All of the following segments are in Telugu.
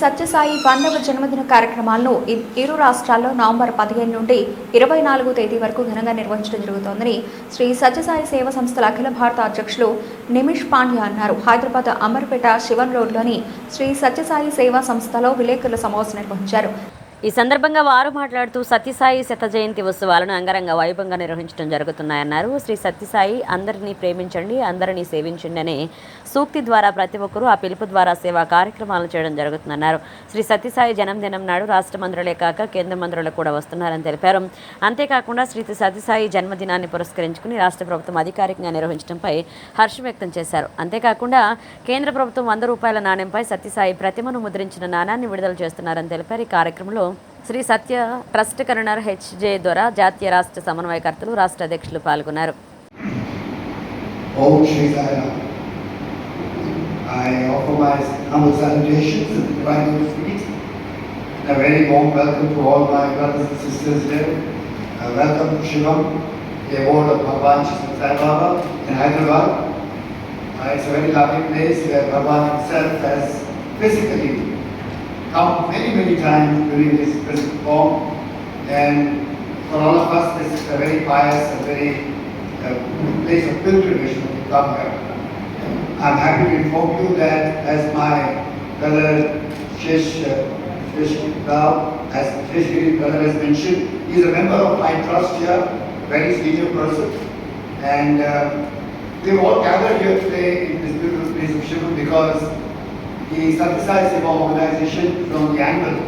సత్యసాయి వందవ జన్మదిన కార్యక్రమాలను ఇరు రాష్ట్రాల్లో నవంబర్ పదిహేను నుండి ఇరవై నాలుగు తేదీ వరకు ఘనంగా నిర్వహించడం జరుగుతోందని శ్రీ సత్యసాయి సేవా సంస్థల అఖిల భారత అధ్యక్షులు నిమిష్ పాండ్య అన్నారు. హైదరాబాద్ అమర్పేట శివన్ రోడ్లోని శ్రీ సత్యసాయి సేవా సంస్థలో విలేకరుల సమావేశం నిర్వహించారు. ఈ సందర్భంగా వారు మాట్లాడుతూ సత్యసాయి శత జయంతి ఉత్సవాలను అంగరంగ వైభవంగా నిర్వహించడం జరుగుతున్నాయన్నారు. శ్రీ సత్యసాయి అందరినీ ప్రేమించండి అందరినీ సేవించండి అనే సూక్తి ద్వారా ప్రతి ఒక్కరూ ఆ పిలుపు ద్వారా సేవా కార్యక్రమాలు చేయడం జరుగుతుందన్నారు. శ్రీ సత్యసాయి జన్మదినం నాడు రాష్ట్ర మంత్రులే కాక కేంద్ర మంత్రులు కూడా వస్తున్నారని తెలిపారు. అంతేకాకుండా శ్రీ సత్యసాయి జన్మదినాన్ని పురస్కరించుకుని రాష్ట్ర ప్రభుత్వం అధికారికంగా నిర్వహించడంపై హర్షం వ్యక్తం చేశారు. అంతేకాకుండా కేంద్ర ప్రభుత్వం వంద రూపాయల నాణ్యంపై సత్యసాయి ప్రతిమను ముద్రించిన నాణాన్ని విడుదల చేస్తున్నారని తెలిపారు. ఈ కార్యక్రమంలో శ్రీ సత్య ట్రస్ట్ కరణర్ హెచ్జే ద్వారా జాతీయ రాష్ట్ర సమన్వయకర్తలు రాష్ట్ర అధ్యక్షులు పాల్గొన్నారు A very warm welcome to all my brothers and sisters here. Uh, welcome to Shivam, the award of Bhagwan Sai Baba in Hyderabad. Uh, it's a very lovely place where Bhagwan himself has physically come many, many times during this present form. And for all of us, this is a very pious and very uh, place of pilgrimage to come here. I'm happy to inform you that as my brother Shish, uh, Shish Rao, as Giri brother has mentioned, he is a member of my trust here, very senior person. And uh, we've all gathered here today in this beautiful place of Shivam because the Satyasai Seva organization from the angle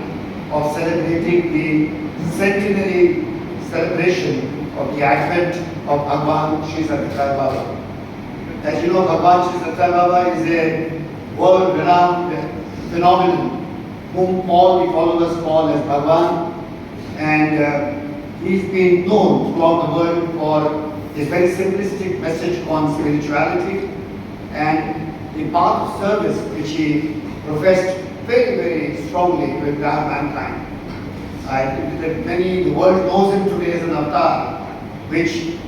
of celebrating the centenary celebration of the advent of Bhagwan Sri Satyasai Baba. As you know, Bhagwan Sri Satyasai Baba is a world-renowned phenomenon whom all the followers call as Bhagwan. And uh, he's been known throughout the world for his very simplistic message on spirituality and the path of service which he professed very, very strongly to entire mankind. I think that many, the world knows him today as an avatar, which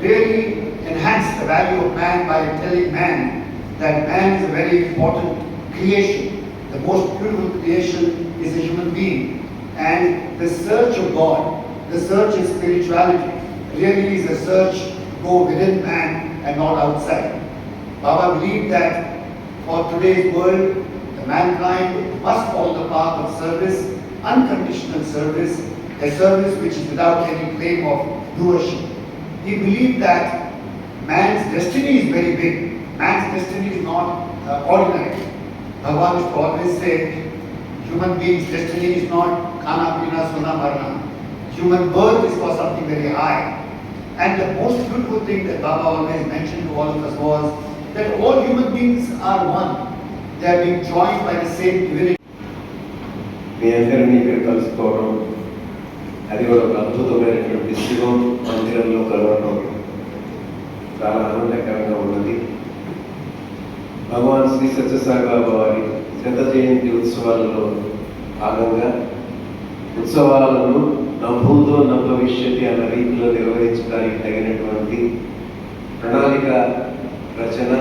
really enhanced the value of man by telling man that man is a very important creation. The most beautiful creation is a human being. And the search of God, the search in spirituality, really is a search go within man and not outside. Baba believed that for today's world, the mankind must follow the path of service, unconditional service, a service which is without any claim of doership. He believed that man's destiny is very big. Man's destiny is not uh, ordinary. Bhagavan used to always say, human being's destiny is not khana, pina, marna. Human birth is for something very high. And the most beautiful thing that Baba always mentioned to all of us was that all human beings are one. They are being joined by the same divinity. మీ అందరినీ ఇక్కడ కలుసుకోవడం అది కూడా ఒక అద్భుతమైనటువంటి శివం మందిరంలో కలవడం చాలా ఆనందకరంగా ఉన్నది భగవాన్ శ్రీ సత్యసాయి వారి శత జయంతి ఉత్సవాలలో భాగంగా ఉత్సవాలను నభూతో నభవిష్యతి అన్న రీతిలో నిర్వహించడానికి తగినటువంటి ప్రణాళిక రచన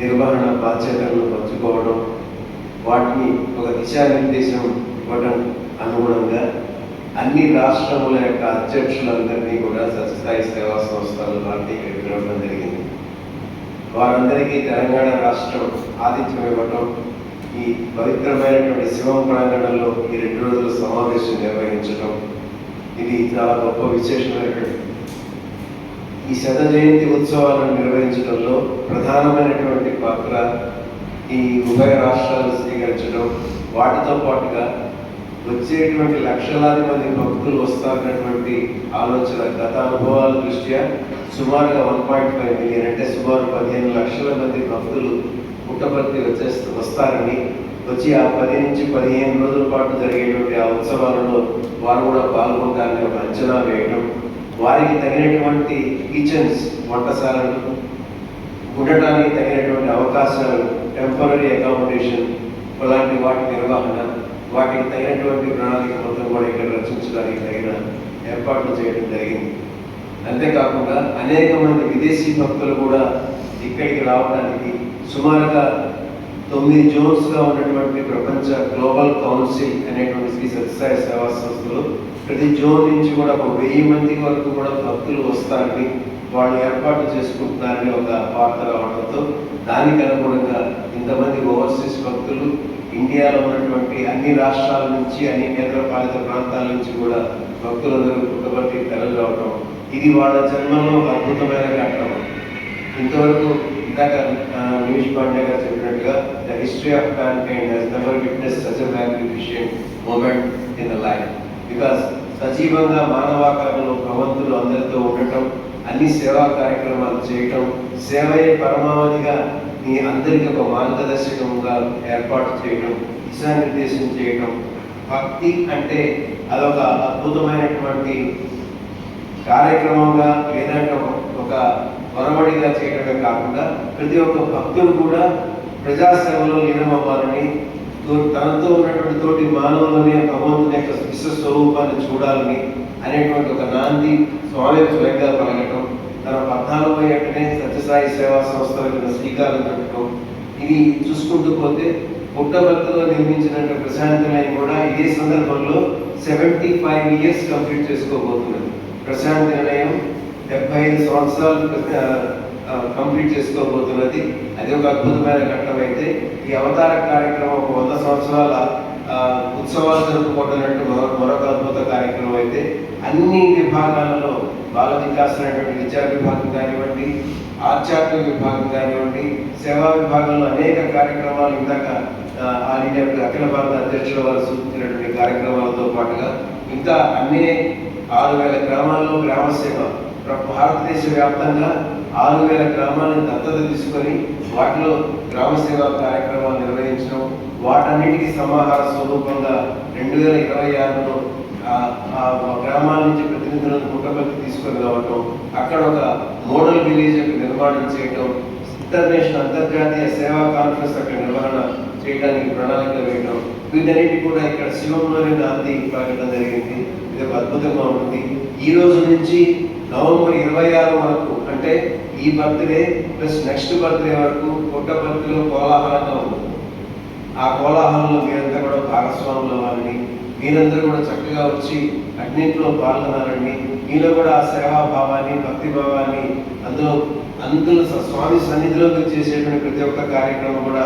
నిర్వహణ బాధ్యతలను పంచుకోవడం వాటిని ఒక దిశానిర్దేశం ఇవ్వడం అనుగుణంగా అన్ని రాష్ట్రముల యొక్క అధ్యక్షులందరినీ కూడా సత్యస్థాయి సేవా సంస్థలు పార్టీకి పిలవడం జరిగింది. వారందరికీ తెలంగాణ రాష్ట్రం ఆతిథ్యం ఇవ్వటం ఈ పవిత్రమైనటువంటి శివం ప్రాంగణంలో ఈ రెండు రోజుల సమావేశం నిర్వహించడం ఇది చాలా గొప్ప విశేషమైనటువంటి ఈ శత జయంతి ఉత్సవాలను నిర్వహించడంలో ప్రధానమైనటువంటి పాత్ర ఈ ఉభయ రాష్ట్రాలు స్వీకరించడం వాటితో పాటుగా వచ్చేటువంటి లక్షలాది మంది భక్తులు వస్తారన్నటువంటి ఆలోచన గత అనుభవాల దృష్ట్యా సుమారుగా వన్ పాయింట్ ఫైవ్ మిలియన్ అంటే సుమారు పదిహేను లక్షల మంది భక్తులు పుట్టపర్తి వచ్చేస్తూ వస్తారని వచ్చి ఆ పది నుంచి పదిహేను రోజుల పాటు జరిగేటువంటి ఆ ఉత్సవాలలో వారు కూడా పాల్గొంటారని ఒక అంచనా వేయడం వారికి తగినటువంటి కిచెన్స్ వంటశాలలు ఉండటానికి తగినటువంటి అవకాశాలు టెంపరీ అకామిడేషన్ అలాంటి వాటి నిర్వహణ వాటికి తగినటువంటి ప్రణాళిక మొత్తం కూడా ఇక్కడ రచించడానికి తగిన ఏర్పాట్లు చేయడం జరిగింది. అంతేకాకుండా అనేక మంది విదేశీ భక్తులు కూడా ఇక్కడికి రావడానికి సుమారుగా తొమ్మిది జోన్స్గా ఉన్నటువంటి ప్రపంచ గ్లోబల్ కౌన్సిల్ అనేటువంటి శ్రీ సత్యసాయి సేవా సంస్థలు ప్రతి జోన్ నుంచి కూడా ఒక వెయ్యి మంది వరకు కూడా భక్తులు వస్తారని వాళ్ళు ఏర్పాటు చేసుకుంటున్నారని ఒక వార్త రావడంతో దానికి అనుగుణంగా ఇంతమంది ఓవర్సీస్ భక్తులు ఇండియాలో ఉన్నటువంటి అన్ని రాష్ట్రాల నుంచి అన్ని కేంద్రపాలిత ప్రాంతాల నుంచి కూడా భక్తులందరూ పుట్టబట్టి తరలి రావడం ఇది వాళ్ళ జన్మలో ఒక అద్భుతమైన ఘట్టం. ఇంతవరకు ఇందాక ఆ, నిమిష్ పాండే గారు చెప్పినట్టుగా the history of mankind has never witness such a magnificent moment in the life because సజీవంగా మానవాకారంలో భగవంతులు అందరితో ఉండటం అన్ని సేవా కార్యక్రమాలు చేయటం సేవయే పరమావధిగా మీ అందరికీ ఒక మార్గదర్శకంగా ఏర్పాటు చేయటం దిశానిర్దేశం చేయటం. భక్తి అంటే అదొక అద్భుతమైనటువంటి కార్యక్రమంగా లేదంటే ఒక వరవడిగా చేయడమే కాకుండా ప్రతి ఒక్క భక్తుడు కూడా ప్రజాసేవలో లీనమవ్వాలని తనతో ఉన్నటువంటి తోటి మానవులని భగవంతుని యొక్క విశ్వ స్వరూపాన్ని చూడాలని అనేటువంటి ఒక నాంది స్వామి స్వయంగా పలకటం తన పద్నాలుగు ఏటనే సత్యసాయి సేవా సంస్థ శ్రీకారం చుట్టడం ఇది చూసుకుంటూ పోతే పుట్టభర్తలో నిర్మించినటువంటి ప్రశాంతిని నిలయం కూడా ఇదే సందర్భంలో సెవెంటీ ఫైవ్ ఇయర్స్ కంప్లీట్ చేసుకోబోతున్నది. ప్రశాంతి నిలయం డెబ్బై ఐదు సంవత్సరాలు కంప్లీట్ చేసుకోబోతున్నది. అది ఒక అద్భుతమైన ఘట్టం అయితే. ఈ అవతార కార్యక్రమం ఒక వంద సంవత్సరాల ఉత్సవాలు జరుపుకోవడం మరొక అద్భుత కార్యక్రమం అయితే. అన్ని విభాగాలలో బాల వికాస్ అనేటువంటి విద్యా విభాగం కానివ్వండి ఆధ్యాత్మిక విభాగం కానివ్వండి సేవా విభాగంలో అనేక కార్యక్రమాలు ఇందాక ఆ, ఆల్ ఇండియా అఖిల భారత అధ్యక్షుల వారు సూచించినటువంటి కార్యక్రమాలతో పాటుగా ఇంకా అన్ని ఆరు వేల గ్రామాల్లో గ్రామ సేవ భారతదేశ వ్యాప్తంగా ఆరు వేల గ్రామాలను దత్తత తీసుకొని వాటిలో గ్రామ సేవా కార్యక్రమాలు నిర్వహించడం వాటన్నిటికీ సమాహార స్వరూపంగా రెండు వేల ఇరవై ఆరులో గ్రామాల నుంచి ప్రతినిధులను పుట్టపర్తి తీసుకొని రావటం అక్కడ ఒక మోడల్ విలేజ్ యొక్క నిర్మాణం చేయటం ఇంటర్నేషనల్ అంతర్జాతీయ సేవా కాన్ఫరెన్స్ అక్కడ నిర్వహణ చేయడానికి ప్రణాళిక వేయడం వీటన్నిటి కూడా ఇక్కడ శివంలోనే గాంధీ పలకడం జరిగింది. ఇది ఒక అద్భుతంగా ఉంటుంది. ఈ రోజు నుంచి నవంబర్ ఇరవై ఆరు వరకు అంటే ఈ బర్త్డే ప్లస్ నెక్స్ట్ బర్త్డే వరకు పుట్టపర్తిలో కోలాహలంగా ఉంటుంది ఆ కోలాహలంలో మీరంతా కూడా భాగస్వాములు అవ్వాలని మీరందరూ కూడా చక్కగా వచ్చి అన్నింటిలో పాల్గొనాలని మీలో కూడా ఆ సేవా భావాన్ని భక్తి భావాన్ని అందులో అందులో స- స్వామి సన్నిధిలో మీరు చేసేటువంటి ప్రతి ఒక్క కార్యక్రమం కూడా